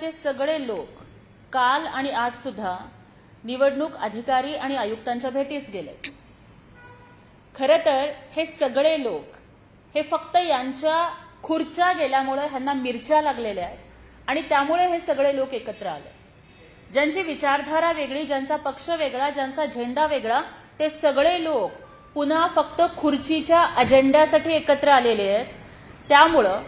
चे सगळे लोक काल आणि आज सुद्धा निवडणूक अधिकारी आणि आयुक्तांच्या भेटीस गेले. खरं तर हे सगळे लोक हे फक्त यांच्या खुर्च्या गेल्यामुळे ह्यांना मिरच्या लागलेल्या आहेत आणि त्यामुळे हे सगळे लोक एकत्र आले. ज्यांची विचारधारा वेगळी ज्यांचा पक्ष वेगळा ज्यांचा झेंडा वेगळा ते सगळे लोक पुन्हा फक्त खुर्चीच्या अजेंड्यासाठी एकत्र आलेले आहेत. त्यामुळं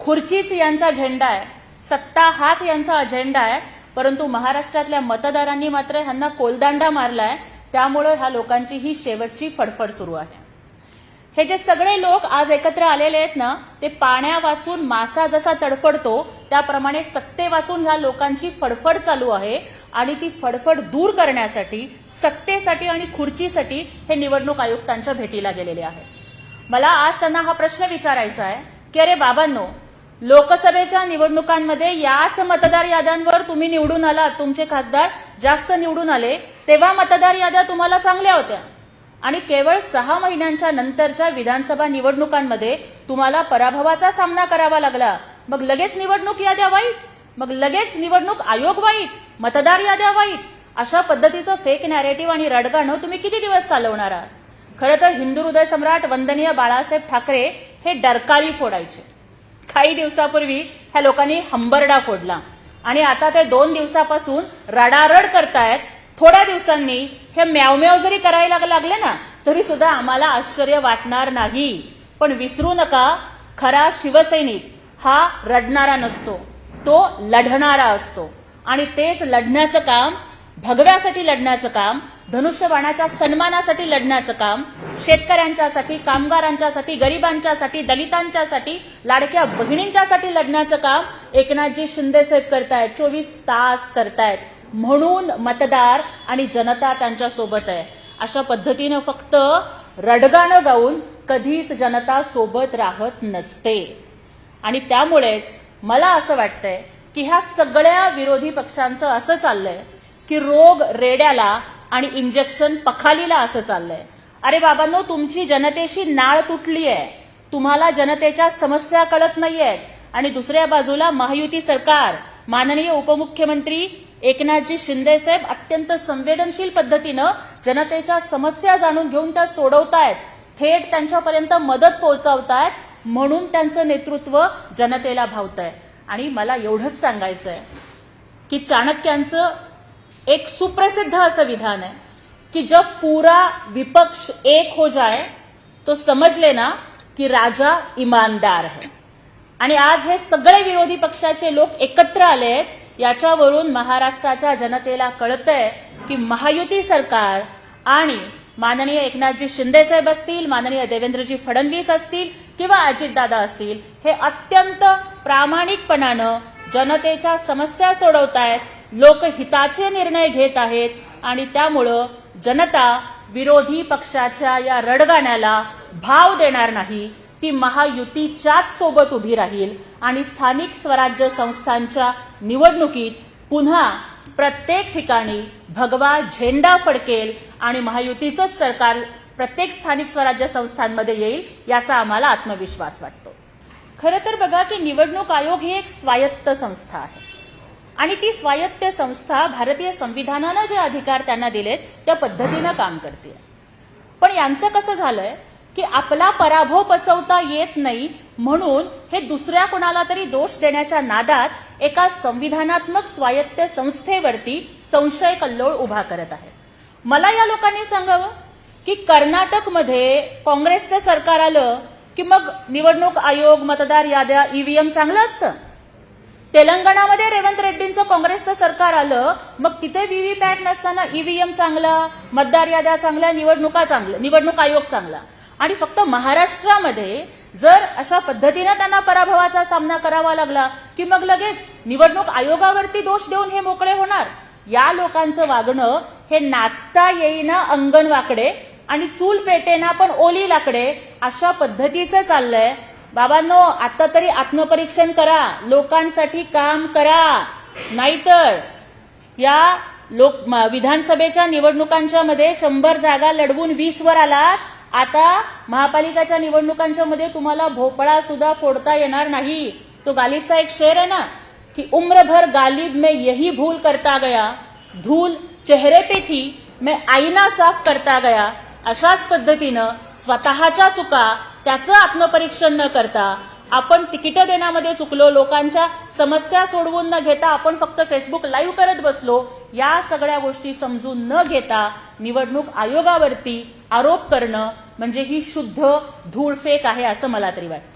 खुर्चीच यांचा झेंडा आहे. सत्ता हाच यांचा अजेंडा आहे. परंतु महाराष्ट्रातल्या मतदारांनी मात्र ह्यांना कोलदांडा मारलाय. त्यामुळं ह्या लोकांची ही शेवटची फडफड सुरू आहे. हे जे सगळे लोक आज एकत्र आलेले आहेत ना ते पाण्या वाचून मासा जसा तडफडतो त्याप्रमाणे सत्ते वाचून ह्या लोकांची फडफड चालू आहे. आणि ती फडफड दूर करण्यासाठी सत्तेसाठी आणि खुर्चीसाठी हे निवडणूक आयुक्तांच्या भेटीला गेलेले आहेत. मला आज त्यांना हा प्रश्न विचारायचा आहे की अरे बाबांनो लोकसभेच्या निवडणुकांमध्ये याच मतदार याद्यांवर तुम्ही निवडून आलात. तुमचे खासदार जास्त निवडून आले. तेव्हा मतदार याद्या तुम्हाला चांगल्या होत्या. आणि केवळ सहा महिन्यांच्या नंतरच्या विधानसभा निवडणुकांमध्ये तुम्हाला पराभवाचा सामना करावा लागला. मग लगेच निवडणूक याद्या वाईट. मग लगेच निवडणूक आयोग वाईट. मतदार याद्या वाईट. अशा पद्धतीचं फेक नॅरेटिव्ह आणि रडगाणं तुम्ही किती दिवस चालवणार आहात? खरं तर हिंदू हृदय सम्राट वंदनीय बाळासाहेब ठाकरे हे डरकाळी फोडायचे. काही दिवसापूर्वी ह्या लोकांनी हंबरडा फोडला. आणि आता ते दोन दिवसापासून रडारड करतायत. थोड्या दिवसांनी हे म्यावम्याव जरी करायला लागले ना तरी सुद्धा आम्हाला आश्चर्य वाटणार नाही. पण विसरू नका खरा शिवसैनिक हा रडणारा नसतो. तो लढणारा असतो. आणि तेच लढण्याचं काम भगव्यासाठी लढण्याचं काम धनुष्यबाणाच्या सन्मानासाठी लढण्याचं काम शेतकऱ्यांच्यासाठी कामगारांच्यासाठी गरिबांच्यासाठी दलितांच्यासाठी लाडक्या बहिणींच्यासाठी लढण्याचं काम एकनाथजी शिंदेसाहेब करतायत चोवीस तास करतायत. म्हणून मतदार आणि जनता त्यांच्यासोबत आहे. अशा पद्धतीनं फक्त रडगाणं गाऊन कधीच जनता सोबत राहत नसते. आणि त्यामुळेच मला असं वाटतंय की ह्या सगळ्या विरोधी पक्षांचं असं चाललंय की रोग रेड्याला आणि इंजेक्शन पखालीला असं चाललंय. अरे बाबांनो तुमची जनतेशी नाळ तुटली आहे तुम्हाला जनतेच्या समस्या कळत नाहीयेत. आणि दुसऱ्या बाजूला महायुती सरकार माननीय उपमुख्यमंत्री एकनाथजी शिंदे साहेब अत्यंत संवेदनशील पद्धतीनं जनतेच्या समस्या जाणून घेऊन त्या सोडवतायत. थेट त्यांच्यापर्यंत मदत पोहोचवतायत. म्हणून त्यांचं नेतृत्व जनतेला भावतंय. आणि मला एवढंच सांगायचं आहे की चाणक्यांचं एक सुप्रसिद्ध असं विधान आहे कि जब पूरा विपक्ष एक हो जाए तो समझ लेना की राजा इमानदार है. आणि आज हे सगळे विरोधी पक्षाचे लोक एकत्र आले आहेत याच्यावरून महाराष्ट्राच्या जनतेला कळतंय की महायुती सरकार आणि माननीय एकनाथजी शिंदे साहेब असतील माननीय देवेंद्रजी फडणवीस असतील किंवा अजितदादा असतील हे अत्यंत प्रामाणिकपणानं जनतेच्या समस्या सोडवतायत लोकहिताचे निर्णय घेत आहेत आणि त्यामुळं जनता विरोधी पक्षाच्या या रडगाण्याला भाव देणार नाही. ती महायुतीच्याच सोबत उभी राहील आणि स्थानिक स्वराज्य संस्थांच्या निवडणुकीत पुन्हा प्रत्येक ठिकाणी भगवा झेंडा फडकेल आणि महायुतीचंच सरकार प्रत्येक स्थानिक स्वराज्य संस्थांमध्ये येईल याचा आम्हाला आत्मविश्वास वाटतो. खरं तर बघा की निवडणूक आयोग ही एक स्वायत्त संस्था आहे. आणि ती स्वायत्त संस्था भारतीय संविधानानं जे अधिकार त्यांना दिलेत त्या पद्धतीनं काम करते. पण यांचं कसं झालंय की आपला पराभव पचवता येत नाही म्हणून हे दुसऱ्या कोणाला तरी दोष देण्याच्या नादात एका संविधानात्मक स्वायत्त संस्थेवरती संशय कल्लोळ उभा करत आहे. मला या लोकांनी सांगावं की कर्नाटकमध्ये काँग्रेसचं सरकार आलं की मग निवडणूक आयोग मतदार याद्या ईव्हीएम चांगलं असतं? तेलंगणामध्ये रेवंत रेड्डींचं काँग्रेसचं सरकार आलं मग तिथे व्हीव्हीपॅट नसताना ईव्हीएम चांगला मतदार याद्या चांगल्या निवडणुका चांगल्या निवडणूक आयोग चांगला. आणि फक्त महाराष्ट्रामध्ये जर अशा पद्धतीनं त्यांना पराभवाचा सामना करावा लागला की मग लगेच निवडणूक आयोगावरती दोष देऊन हे मोकळे होणार? या लोकांचं वागणं हे नाचता येईना अंगण वाकडे आणि चूल पेटेना पण ओली लाकडे अशा पद्धतीचं चाललंय. बाबांनो आता तरी आत्मपरीक्षण करा. लोकांसाठी काम करा. नाहीतर या लोक म- विधानसभेच्या निवडणुकांच्या मध्ये शंभर जागा लढवून वीस वर आलात. आता महापालिकाच्या निवडणुकांच्या मध्ये तुम्हाला भोपळा सुद्धा फोडता येणार नाही. तो गालिबचा एक शेर आहे ना की उम्रभर गालिब में यही भूल करता गया. धूल चेहरे पे थी मैं आईना साफ करता गया. अशाच पद्धतीनं स्वतःच्या चुका त्याचं आत्मपरीक्षण न करता आपण तिकीटं देण्यामध्ये चुकलो लोकांच्या समस्या सोडवून न घेता आपण फक्त फेसबुक लाईव्ह करत बसलो या सगळ्या गोष्टी समजून न घेता निवडणूक आयोगावरती आरोप करणं म्हणजे ही शुद्ध धूळफेक आहे असं मला तरी वाटतं.